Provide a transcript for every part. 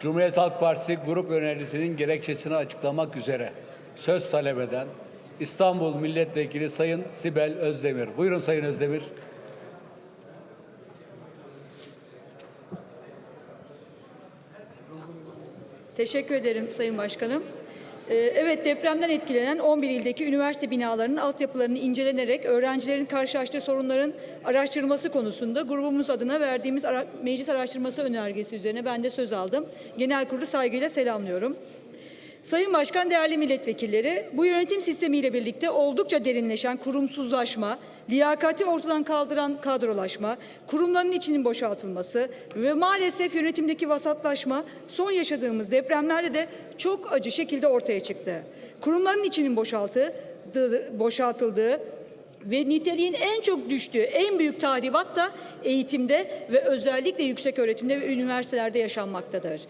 Cumhuriyet Halk Partisi grup önerisinin gerekçesini açıklamak üzere söz talep eden İstanbul Milletvekili Sayın Sibel Özdemir. Buyurun Sayın Özdemir. Teşekkür ederim Sayın Başkanım. Ee, Evet depremden etkilenen 11 ildeki üniversite binalarının altyapılarının incelenerek öğrencilerin karşılaştığı sorunların araştırılması konusunda grubumuz adına verdiğimiz ara- meclis araştırması önergesi üzerine ben de söz aldım. Genel kurulu saygıyla selamlıyorum. Sayın Başkan, değerli milletvekilleri, bu yönetim sistemiyle birlikte oldukça derinleşen kurumsuzlaşma, liyakati ortadan kaldıran kadrolaşma, kurumların içinin boşaltılması ve maalesef yönetimdeki vasatlaşma son yaşadığımız depremlerde de çok acı şekilde ortaya çıktı. Kurumların içinin boşaltıldığı, boşaltıldığı ve niteliğin en çok düştüğü en büyük tahribat da eğitimde ve özellikle yüksek öğretimde ve üniversitelerde yaşanmaktadır.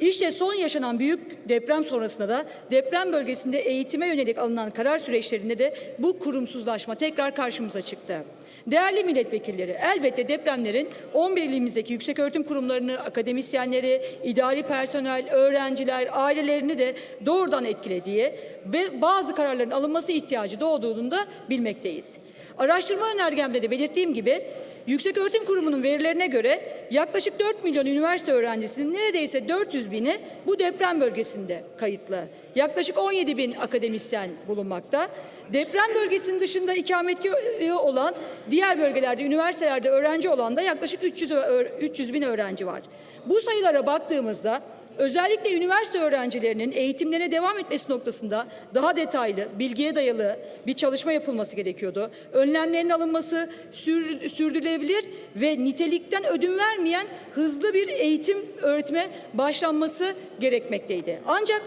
İşte son yaşanan büyük deprem sonrasında da deprem bölgesinde eğitime yönelik alınan karar süreçlerinde de bu kurumsuzlaşma tekrar karşımıza çıktı. Değerli milletvekilleri, elbette depremlerin 11 ilimizdeki yükseköğretim kurumlarını, akademisyenleri, idari personel, öğrenciler, ailelerini de doğrudan etkilediği ve bazı kararların alınması ihtiyacı doğduğunu da bilmekteyiz. Araştırma önergemde de belirttiğim gibi Yükseköğretim Kurumu'nun verilerine göre yaklaşık 4 milyon üniversite öğrencisinin neredeyse 400 bini bu deprem bölgesinde kayıtlı. Yaklaşık 17 bin akademisyen bulunmakta. Deprem bölgesinin dışında ikametgahı olan diğer bölgelerde, üniversitelerde öğrenci olan da yaklaşık 300, ö- 300 bin öğrenci var. Bu sayılara baktığımızda Özellikle üniversite öğrencilerinin eğitimlerine devam etmesi noktasında daha detaylı, bilgiye dayalı bir çalışma yapılması gerekiyordu. Önlemlerin alınması, sür- sürdürülebilir ve nitelikten ödün vermeyen hızlı bir eğitim öğretime başlanması gerekmekteydi. Ancak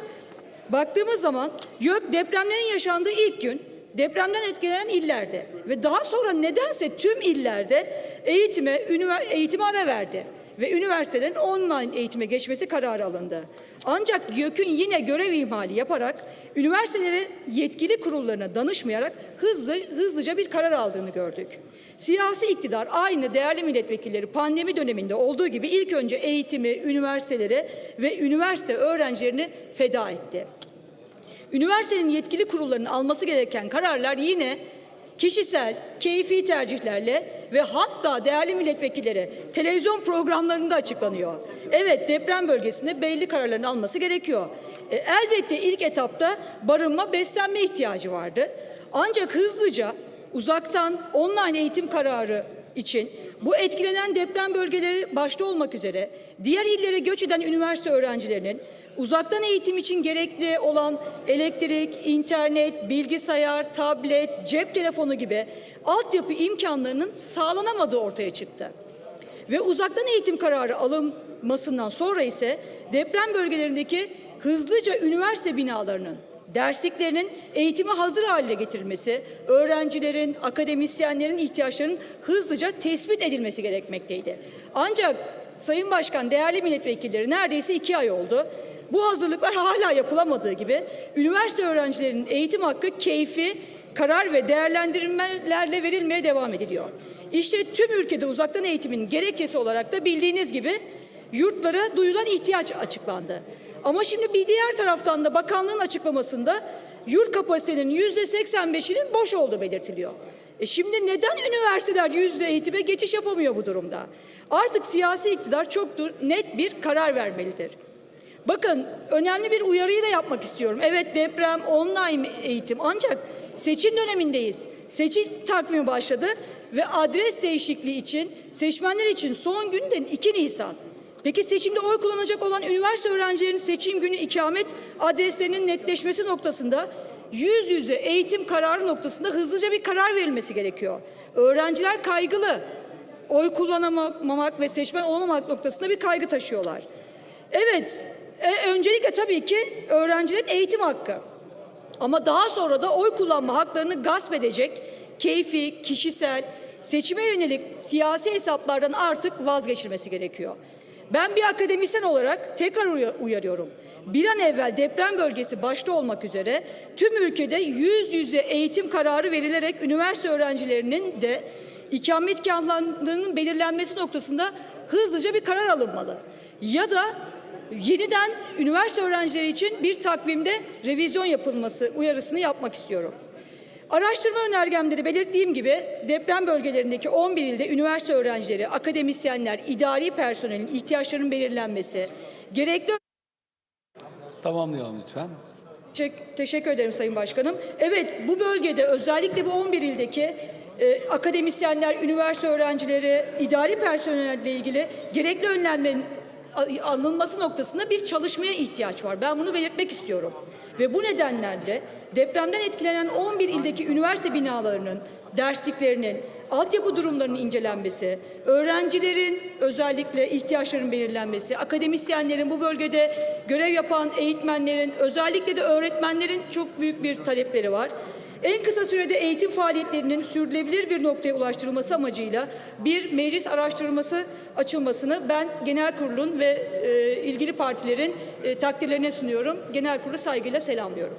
baktığımız zaman YÖK depremlerin yaşandığı ilk gün depremden etkilenen illerde ve daha sonra nedense tüm illerde eğitime, eğitime ara verdi ve üniversitelerin online eğitime geçmesi kararı alındı. Ancak YÖK'ün yine görev ihmali yaparak üniversitelere yetkili kurullarına danışmayarak hızlı hızlıca bir karar aldığını gördük. Siyasi iktidar aynı değerli milletvekilleri pandemi döneminde olduğu gibi ilk önce eğitimi, üniversitelere ve üniversite öğrencilerini feda etti. Üniversitenin yetkili kurullarının alması gereken kararlar yine kişisel, keyfi tercihlerle ve hatta değerli milletvekilleri televizyon programlarında açıklanıyor. Evet deprem bölgesinde belli kararların alması gerekiyor. E, elbette ilk etapta barınma, beslenme ihtiyacı vardı. Ancak hızlıca uzaktan online eğitim kararı için bu etkilenen deprem bölgeleri başta olmak üzere diğer illere göç eden üniversite öğrencilerinin uzaktan eğitim için gerekli olan elektrik, internet, bilgisayar, tablet, cep telefonu gibi altyapı imkanlarının sağlanamadığı ortaya çıktı. Ve uzaktan eğitim kararı alınmasından sonra ise deprem bölgelerindeki hızlıca üniversite binalarının dersliklerinin eğitime hazır hale getirilmesi, öğrencilerin, akademisyenlerin ihtiyaçlarının hızlıca tespit edilmesi gerekmekteydi. Ancak Sayın Başkan, değerli milletvekilleri neredeyse iki ay oldu. Bu hazırlıklar hala yapılamadığı gibi üniversite öğrencilerinin eğitim hakkı keyfi, karar ve değerlendirmelerle verilmeye devam ediliyor. İşte tüm ülkede uzaktan eğitimin gerekçesi olarak da bildiğiniz gibi yurtlara duyulan ihtiyaç açıklandı. Ama şimdi bir diğer taraftan da bakanlığın açıklamasında yurt kapasitelerinin yüzde 85'inin boş olduğu belirtiliyor. E şimdi neden üniversiteler yüz yüze eğitime geçiş yapamıyor bu durumda? Artık siyasi iktidar çok net bir karar vermelidir. Bakın önemli bir uyarıyı da yapmak istiyorum. Evet deprem, online eğitim ancak seçim dönemindeyiz. Seçim takvimi başladı ve adres değişikliği için seçmenler için son gün de 2 Nisan. Peki seçimde oy kullanacak olan üniversite öğrencilerinin seçim günü ikamet adreslerinin netleşmesi noktasında yüz yüze eğitim kararı noktasında hızlıca bir karar verilmesi gerekiyor. Öğrenciler kaygılı. Oy kullanamamak ve seçmen olamamak noktasında bir kaygı taşıyorlar. Evet, e, öncelikle tabii ki öğrencilerin eğitim hakkı. Ama daha sonra da oy kullanma haklarını gasp edecek keyfi, kişisel, seçime yönelik siyasi hesaplardan artık vazgeçilmesi gerekiyor. Ben bir akademisyen olarak tekrar uya- uyarıyorum. Bir an evvel deprem bölgesi başta olmak üzere tüm ülkede yüz yüze eğitim kararı verilerek üniversite öğrencilerinin de ikametgahlarının belirlenmesi noktasında hızlıca bir karar alınmalı. Ya da yeniden üniversite öğrencileri için bir takvimde revizyon yapılması uyarısını yapmak istiyorum. Araştırma önergemde de belirttiğim gibi deprem bölgelerindeki 11 ilde üniversite öğrencileri, akademisyenler, idari personelin ihtiyaçlarının belirlenmesi, gerekli Tamamlayalım lütfen. Teşek- Teşekkür ederim Sayın Başkanım. Evet bu bölgede özellikle bu 11 ildeki e, akademisyenler, üniversite öğrencileri, idari personelle ilgili gerekli önlemlerin alınması noktasında bir çalışmaya ihtiyaç var. Ben bunu belirtmek istiyorum. Ve bu nedenlerle depremden etkilenen 11 ildeki üniversite binalarının, dersliklerinin, altyapı durumlarının incelenmesi, öğrencilerin özellikle ihtiyaçlarının belirlenmesi, akademisyenlerin bu bölgede görev yapan eğitmenlerin, özellikle de öğretmenlerin çok büyük bir talepleri var. En kısa sürede eğitim faaliyetlerinin sürdürülebilir bir noktaya ulaştırılması amacıyla bir meclis araştırması açılmasını ben genel kurulun ve e, ilgili partilerin e, takdirlerine sunuyorum. Genel kurulu saygıyla selamlıyorum.